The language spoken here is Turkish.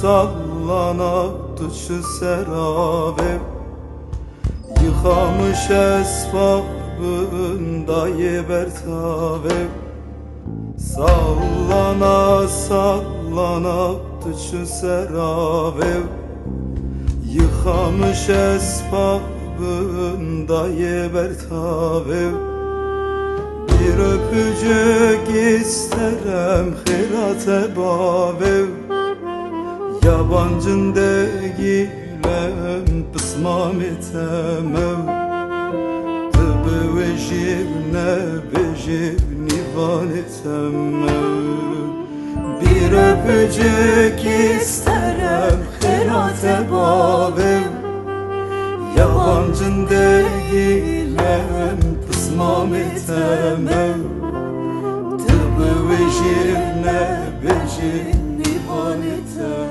sallana Tuşu serave Yıkamış esbabında yebertave Sallana sallana Tuşu serave Yıkamış esbabında yebertave Bir öpücük isterem Hirat bavev Yabancın değilim Pısmam etemem Tıbı ve jivne ve jivnivan etemem Bir öpücük isterem Hirat bavev Yabancın değilim Pısmam etemem Tıbı ve jivne ve jivnivan etemem